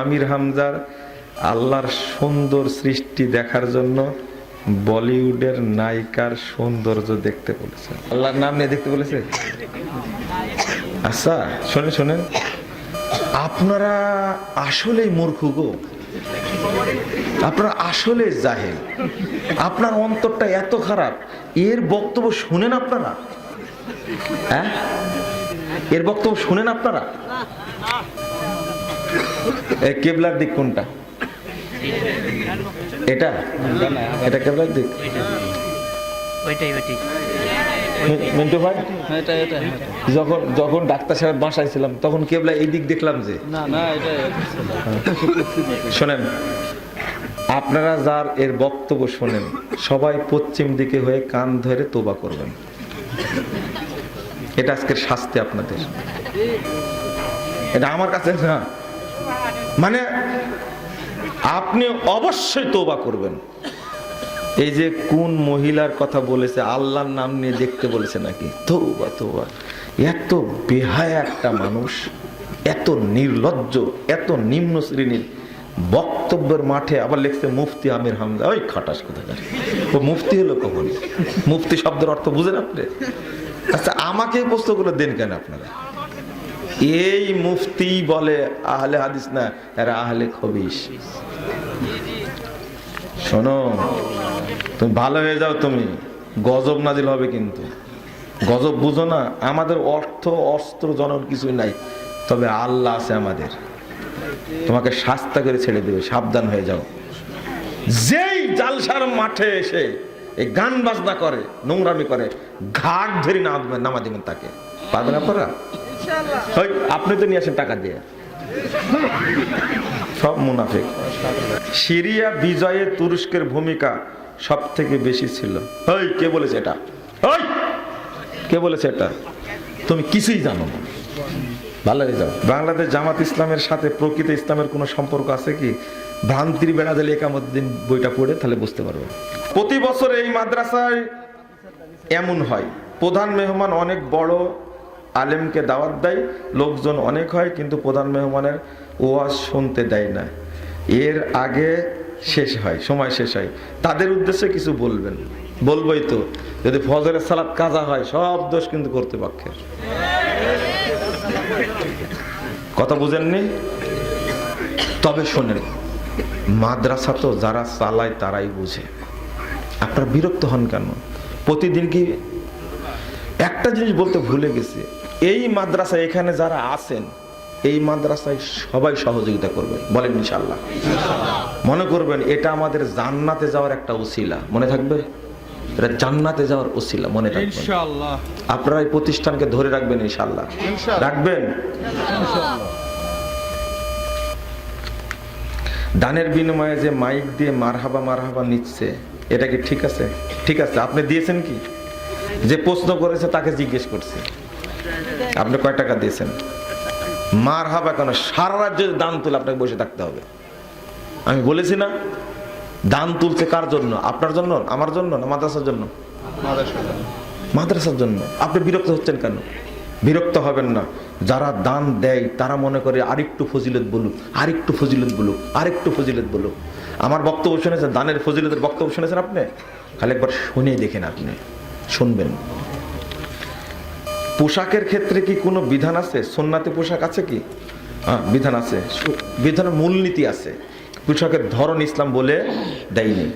আমির হামজার আল্লাহর সুন্দর সৃষ্টি দেখার জন্য বলিউডের নায়িকার সৌন্দর্য দেখতে বলেছে। আল্লাহর নাম নিয়ে দেখতে বলেছে? আচ্ছা শোনেন শোনেন। আপনারা আসলেই মূর্খ গো। আপনারা আসলে জাহেল। আপনার অন্তরটা এত খারাপ, এর বক্তব্য শুনেন আপনারা? হ্যাঁ? এর বক্তব্য শুনেন আপনারা? এই কেবলার দিক কোনটা? এটা? এটা কেবলার দিক? ওইটাই ওইটাই। মিন্টু ভাই? এটা এটা এটা। যখন যখন ডাক্তার সাহেব বাসায় ছিলাম তখন কেবলা এই দিক দেখলাম যে। না না এটা শোনেন আপনারা যার এর বক্তব্য শোনেন সবাই পশ্চিম দিকে হয়ে কান ধরে তোবা করবেন। এটা আজকের শাস্তি আপনাদের। এটা আমার কাছে না। মানে আপনি অবশ্যই তোবা করবেন। এই যে কোন মহিলার কথা বলেছে, আল্লাহর নাম নিয়ে দেখতে বলেছে নাকি? তৌবা তৌবা এত বেহায় একটা মানুষ, এত নির্লজ্জ, এত নিম্ন শ্রেণির বক্তব্যের মাঠে আবার লিখছে মুফতি আমির হামদা ওই খাটাস কোথাকার? ও মুফতি হলো কখন? মুফতি শব্দের অর্থ বুঝেন আপনি? আচ্ছা আমাকে এই প্রশ্নগুলো দেন কেন আপনারা? এই মুফতি বলে আহলে হাদিস না, এরা আহলে খবিস শোনো, তুমি ভালো হয়ে যাও তুমি, গজব নাজিল হবে কিন্তু। গজব বুঝো না, আমাদের অর্থ অস্ত্র জনন কিছুই নাই, তবে আল্লাহ আছে আমাদের। তোমাকে শাস্তা করে ছেড়ে দেবে, সাবধান হয়ে যাও। যেই জালসার মাঠে এসে এই গান বাজনা করে নোংরামি করে ঘাট ধরে না নামা দিবেন তাকে। পারবেন আপনারা? আপনি তো নিয়ে আসেন টাকা দিয়ে। সব মুনাফিক। সিরিয়া বিজয়ে তুরস্কের ভূমিকা সব থেকে বেশি ছিল। ওই কে বলেছে এটা? ওই কে বলেছে এটা? তুমি কিছুই জানো না। ভালো যাও বাংলাদেশ জামাত ইসলামের সাথে প্রকৃত ইসলামের কোনো সম্পর্ক আছে কি? ভ্রান্তির বেড়া দিলে একামুদ্দিন বইটা পড়ে, তাহলে বুঝতে পারবে। প্রতি বছর এই মাদ্রাসায় এমন হয়, প্রধান মেহমান অনেক বড় আলেমকে দাওয়াত দেয়, লোকজন অনেক হয়, কিন্তু প্রধান মেহমানের ওয়াজ শুনতে দেয় না। এর আগে শেষ হয়, সময় শেষ হয়। তাদের উদ্দেশ্যে কিছু বলবেন? বলবই তো, যদি ফজরের সালাত কাজা হয়, সব দোষ কিন্তু কর্তৃপক্ষের। কথা বুঝেননি? তবে শোনেন মাদ্রাসা তো যারা চালায় তারাই বুঝে। আপনারা বিরক্ত হন কেন? প্রতিদিন কি একটা জিনিস বলতে ভুলে গেছি এই মাদ্রাসা এখানে যারা আছেন এই মাদ্রাসায় সবাই সহযোগিতা করবেন বলেন ইনশাল্লাহ মনে করবেন এটা আমাদের জান্নাতে যাওয়ার একটা উসিলা মনে থাকবে? এটা জান্নাতে যাওয়ার উসিলা মনে ইনশাআল্লাহ। আপনারা এই প্রতিষ্ঠানকে ধরে রাখবেন ইনশাল্লাহ রাখবেন? দানের বিনিময়ে যে মাইক দিয়ে মারহাবা মারহাবা নিচ্ছে, এটা কি ঠিক আছে? ঠিক আছে, আপনি দিয়েছেন কি? যে প্রশ্ন করেছে তাকে জিজ্ঞেস করছে। আপনি কয় টাকা দিয়েছেন? মার হাবা কেন? সারা রাজ্যে দান তুলে আপনাকে বসে থাকতে হবে। আমি বলেছি না, দান তুলছে কার জন্য? আপনার জন্য, আমার জন্য না মাদ্রাসার জন্য। মাদ্রাসার জন্য। আপনি বিরক্ত হচ্ছেন কেন? বিরক্ত হবেন না। যারা দান দেয়, তারা মনে করে আরেকটু ফজিলত বলুক, আরেকটু ফজিলত বলুক, আরেকটু ফজিলত বলুক। আমার বক্তব্য শুনেছেন, দানের ফজিলতের বক্তব্য শুনেছেন আপনি? খালি একবার শুনেই দেখেন আপনি, শুনবেন। পোশাকের ক্ষেত্রে কি কোনো বিধান আছে? সোননাতে পোশাক আছে কি? হ্যাঁ বিধান আছে। বিধানের মূলনীতি আছে। পোশাকের ধরন ইসলাম বলে দেয়নি।